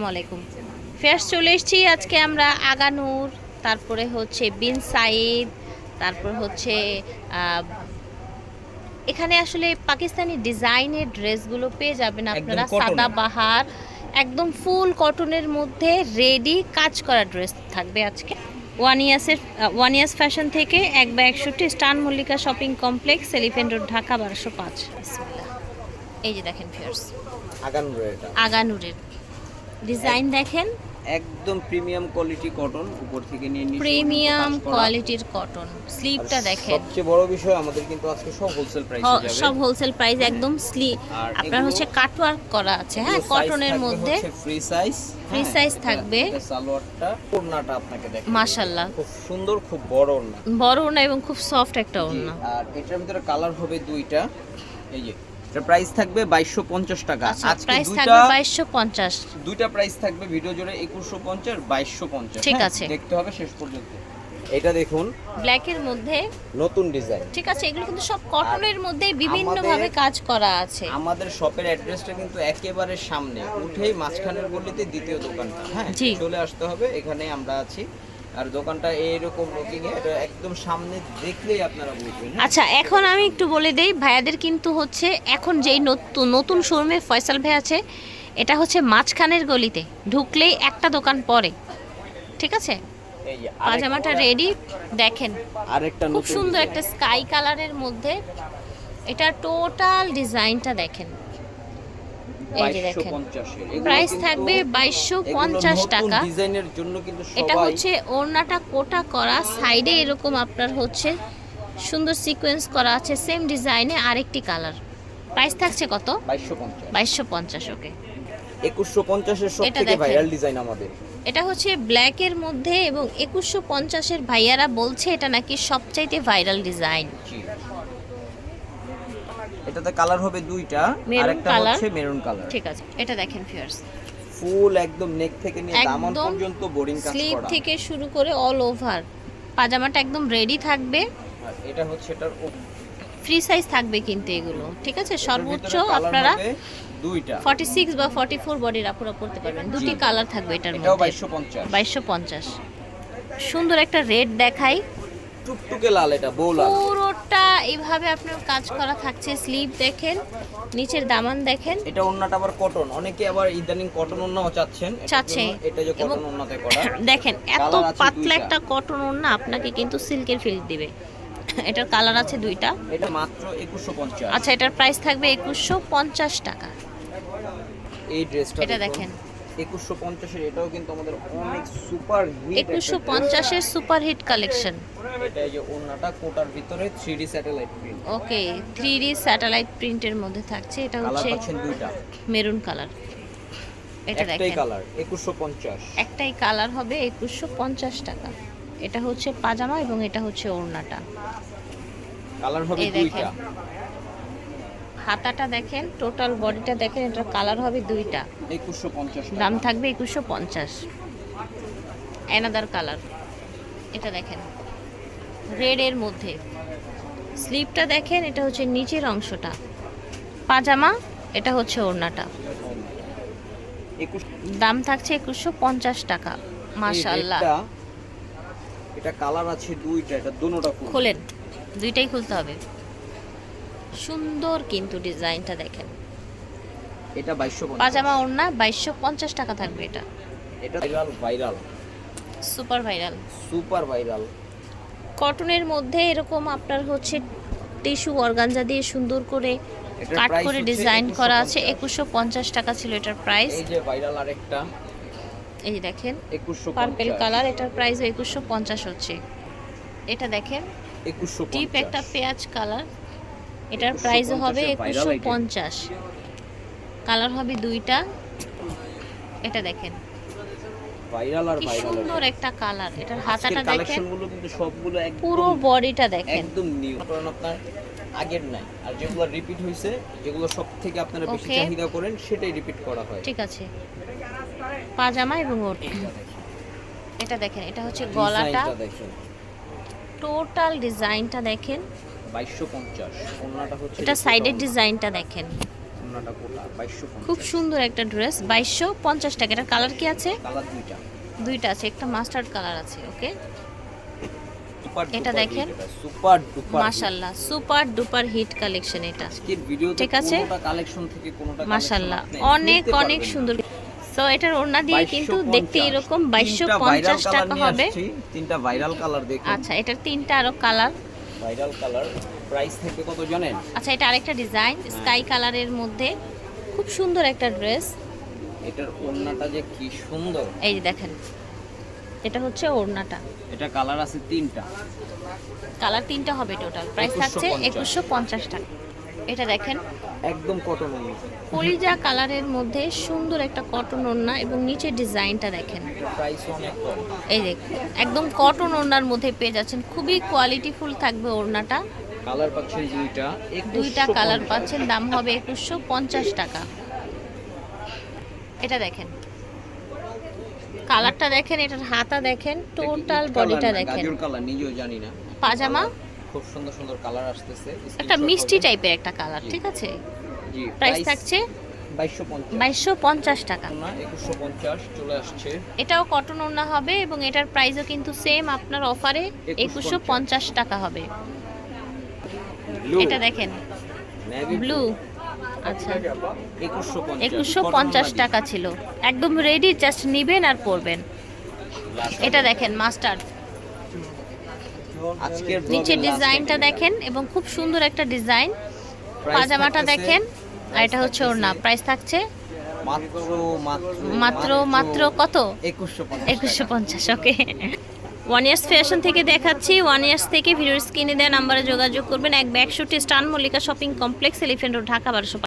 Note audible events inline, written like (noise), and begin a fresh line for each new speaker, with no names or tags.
আসসালামাইকুম ফেয়ার্স চলে এসেছি আজকে আমরা আগানুর তারপরে হচ্ছে বিন সাইদ তারপর হচ্ছে আহ, এখানে আসলে পাকিস্তানি ডিজাইনের ড্রেসগুলো পেয়ে যাবেন আপনারা সাদা বাহার একদম ফুল কটনের মধ্যে রেডি কাজ করা ড্রেস থাকবে আজকে। ওয়ান ইয়ার্সের ওয়ান ইয়ার্স ফ্যাশন থেকে এক বা একষট্টি স্টান Mallika shopping complex Elephant Road Dhaka বারোশো পাঁচ। এই যে দেখেন ফিয়ার্স
আগানুরের
আগানুরের। ডিজাইন দেখেন?
একদম প্রিমিয়াম কোয়ালিটি কটন উপর থেকে নিয়ে নিচে
প্রিমিয়াম। কোয়ালিটির কটন স্লিভটা দেখেন।
সবচেয়ে বড় বিষয় আমাদের কিন্তু আজকে সব হোলসেল প্রাইসে যাবে।
সব হোলসেল প্রাইস একদম স্লিভ আপনার হচ্ছে কাটওয়ার্ক করা আছে হ্যাঁ? কটনের মধ্যে।
ফ্রি সাইজ
ফ্রি সাইজ থাকবে।
সালোয়ারটা ওড়নাটা আপনাকে দেখেন
মাশাল্লাহ
খুব সুন্দর খুব বড় ওড়না।
বড় ওড়না এবং খুব সফট একটা ওড়না।
আর এটার ভিতরে কালার হবে দুইটা। এই যে এটা প্রাইস থাকবে 2250 টাকা।
আচ্ছা
আজকে দুইটা প্রাইস থাকবে ভিডিও জুড়ে 2150 2250
ঠিক
হ্যাঁ?
আছে।
দেখতে হবে শেষ পর্যন্ত। এটা দেখুন।
ব্ল্যাকের মধ্যে
নতুন ডিজাইন
ঠিক আছে এগুলো কিন্তু সব কটনের মধ্যে বিভিন্ন ভাবে কাজ করা আছে।
আমাদের শপের অ্যাড্রেসটা কিন্তু একেবারে সামনে। উঠেই মাঝখানের গলিতে দ্বিতীয় দোকানটা। হ্যাঁ। চলে আসতে হবে। এখানে আমরা আছি। আর দোকানটা এইরকম লুকিং এটা একদম সামনে দেখলেই আপনারা বুঝবেন হ্যাঁ?
আচ্ছা এখন আমি একটু বলে দেই ভাইয়াদের কিন্তু হচ্ছে এখন যেই নতুন নতুন শোরুমে ফয়সাল ভাই আছে এটা হচ্ছে মাঝখানের গলিতে ঢুকলেই একটা দোকান পরে ঠিক আছে? পাজামাটা রেডি দেখেন
আরেকটা
খুব সুন্দর একটা স্কাই কালারের মধ্যে এটা টোটাল ডিজাইনটা দেখেন। এই যে দেখেন
2250
প্রাইস থাকবে বাইশশো পঞ্চাশ টাকা। এটা হচ্ছে ওড়নাটা কোটা করা সাইডে এরকম আপনার হচ্ছে সুন্দর সিকোয়েন্স করা আছে সেম ডিজাইনে আরেকটি কালার প্রাইস থাকছে কত? বাইশশো পঞ্চাশ। ওকে
2150 এর সব থেকে। ভাইরাল ডিজাইন আমাদের।
এটা হচ্ছে ব্ল্যাকের মধ্যে এবং একুশশো পঞ্চাশের ভাইয়ারা বলছে এটা নাকি সবচাইতে ভাইরাল ডিজাইন
এটাতে কালার হবে দুইটা আরেকটা
colour।
হচ্ছে মেরুন কালার
ঠিক আছে এটা দেখেন ফিয়ার্স
ফুল একদম নেক থেকে নিয়ে দামান পর্যন্ত বোরিং কাজ করা।
স্লিভ থেকে শুরু করে অল ওভার পাজামাটা একদম রেডি থাকবে।
আর এটা হচ্ছে এটার
ফ্রি সাইজ থাকবে কিন্তু এগুলো ঠিক আছে? সর্বোচ্চ আপনারা
দুইটা।
ফর্টি সিক্স বা ফর্টি ফোর বডির আপুরা পড়তে পারবেন। দুটি কালার থাকবে এটার মধ্যে।
2250
বাইশশো পঞ্চাশ। সুন্দর একটা রেড দেখাই।
টুকটুকে লাল এটা বউ লাল।
পুরোটা এইভাবে আপনার কাজ করা থাকছে স্লিভ দেখেন নিচের দামান দেখেন।
এটা ওন্নাটা আবার কটন অনেকে আবার ইদানিং কটন ওন্নাও চাচ্ছেন
চাচ্ছে।
এটা যে কটন ওন্নাতে করা (laughs)
দেখেন এত পাতলা একটা কটন ওড়না আপনাকে কিন্তু সিল্কের ফিল দিবে। এটার কালার আছে দুইটা।
এটা মাত্র 2150
আচ্ছা এটার প্রাইস থাকবে একুশশো পঞ্চাশ টাকা।
এই ড্রেসটা
এটা দেখেন।
2150 এর এটাও কিন্তু আমাদের অনেক সুপার হিট
একুশশো পঞ্চাশের সুপার হিট কালেকশন।
এটা যে ওন্নাটা কোটার ভিতরে 3D satellite print.
Okay three D satellite প্রিন্টের মধ্যে থাকছে এটা হচ্ছে
দুইটা।
Maroon colour. এটা
একটাই
দেখেন।
কালার 2150
একটাই কালার হবে একুশশো পঞ্চাশ টাকা। এটা হচ্ছে পাজামা এবং এটা হচ্ছে ওড়নাটা।
কালার হবে দুইটা।
হাতাটা দেখেন টোটাল বডিটা দেখেন এটার কালার হবে দুইটা।
2150
দাম থাকবে একুশশো পঞ্চাশ। অ্যানাদার কালার এটা দেখেন রেডের মধ্যে। স্লিপটা দেখেন এটা হচ্ছে নিচের অংশটা। পাজামা এটা হচ্ছে ওড়নাটা। দাম থাকছে একুশশো পঞ্চাশ টাকা মাশাল্লাহ
এটা এটা কালার আছে দুইটা এটা দুটোটা
খোলেন দুইটাই খুলতে হবে। সুন্দর কিন্তু ডিজাইনটা দেখেন।
এটা 2250
পাজামা ওড়না বাইশশো পঞ্চাশ টাকা থাকবে এটা।
এটা viral viral.
Super viral.
Super viral.
কটনের মধ্যে এরকম আপনার হচ্ছে টিস্যু অর্গানজা দিয়ে সুন্দর করে কাট করে ডিজাইন করা আছে।
2150
একুশশো পঞ্চাশ টাকা ছিল এটার প্রাইস
এই যে ভাইরাল আরেকটা।
এই দেখেন
2150
পার্পেল কালার এটার প্রাইস একুশশো পঞ্চাশ হচ্ছে। এটা দেখেন
2150
টিপ একটা পেঁয়াজ কালার এটার প্রাইসও হবে
2150
একুশশো পঞ্চাশ। কালার হবে দুইটা। এটা দেখেন।
ভাইরাল আর ভাইরাল
সুন্দর একটা কালার এটার হাতাটা দেখেন।
কিন্তু সবগুলো
পুরো বডিটা দেখেন।
একদম নিউ কারণ আপনার আগের নাই। আর যেগুলো রিপিট হয়েছে যেগুলো সব থেকে আপনারা বেশি চাহিদা করেন সেটাই রিপিট করা হয়।
ঠিক আছে। পাজামা এবং ওড়না এটা দেখেন এটা হচ্ছে গলাটা।
দেখেন।
টোটাল ডিজাইনটা দেখেন।
2250 ওন্নাটা হচ্ছে
এটা সাইডের ডিজাইনটা দেখেন।
ওন্নাটা কোটা বাইশশো
খুব সুন্দর একটা ড্রেস বাইশশো পঞ্চাশ টাকা। এটার কালার কি আছে?
কালার দুইটা।
দুইটা আছে একটা মাস্টার্ড কালার আছে ওকে এটা দেখেন।
সুপার ডুপার
মাশাল্লাহ সুপার ডুপার হিট কালেকশন এটা।
আজকের ভিডিওতে
ঠিক আছে।
কালেকশন থেকে কোনোটা
মাশাল্লাহ অনেক অনেক সুন্দর। সো এটার ওড়না দিয়ে কিন্তু দেখতে এরকম বাইশশো
তিনটা
পঞ্চাশ
viral
টাকা হবে।
তিনটা ভাইরাল কালার দেখুন।
আচ্ছা এটার তিনটা আরও কালার
ভাইরাল কালার প্রাইস থাকবে কত জানেন?
আচ্ছা এটা আরেকটা ডিজাইন স্কাই কালারের মধ্যে। খুব সুন্দর একটা ড্রেস।
এটার ওড়নাটা যে কি সুন্দর।
এই যে দেখেন এটা হচ্ছে ওড়নাটা।
এটা কালার আছে তিনটা।
কালার তিনটা হবে টোটাল। প্রাইস থাকছে
2150
একুশশো পঞ্চাশ টাকা। এটা দেখেন।
একদম কটন
কলিজা কালারের মধ্যে সুন্দর একটা কটন ওড়না এবং নিচের ডিজাইনটা দেখেন। এই যে একদম কটন ওড়নার মধ্যে পেয়ে যাচ্ছেন। খুবই কোয়ালিটিফুল থাকবে ওড়নাটা।
কালার পাচ্ছেন দুইটা
দুইটা কালার পাচ্ছেন দাম হবে একুশশো পঞ্চাশ টাকা। এটা দেখেন। কালারটা দেখেন এটার হাতা দেখেন টোটাল বডিটা দেখেন। পাজামা?
খুব সুন্দর সুন্দর কালার আসতেছে
একটা মিষ্টি টাইপের একটা কালার ঠিক আছে?
জি
প্রাইস থাকছে
বাইশশো পঞ্চাশ।
বাইশশো পঞ্চাশ টাকা।
না একুশশো পঞ্চাশ চলে আসছে।
এটাও কটন ওড়না হবে এবং এটার প্রাইসও কিন্তু সেম আপনার অফারে একুশশো পঞ্চাশ। টাকা হবে। এটা দেখেন। ব্লু আচ্ছা।
একুশশো পঞ্চাশ।
একুশশো পঞ্চাশ টাকা ছিল। একদম রেডি জাস্ট নিবেন আর পরবেন। এটা দেখেন মাস্টার্ড নিচের ডিজাইনটা দেখেন এবং খুব সুন্দর একটা ডিজাইন। পাজামাটা দেখেন আর এটা হচ্ছে ওর না প্রাইস থাকছে
মাত্র মাত্র
কত? একুশশো পঞ্চাশ ওকে ওয়ান ইয়ার্স ফ্যাশন থেকে দেখাচ্ছি ওয়ান ইয়ার্স থেকে ভিডিওর স্ক্রিনে দেওয়া নাম্বারে যোগাযোগ করবেন। এক ব্যাগশুটি স্টান Mallika shopping complex Elephant Road Dhaka বারোশো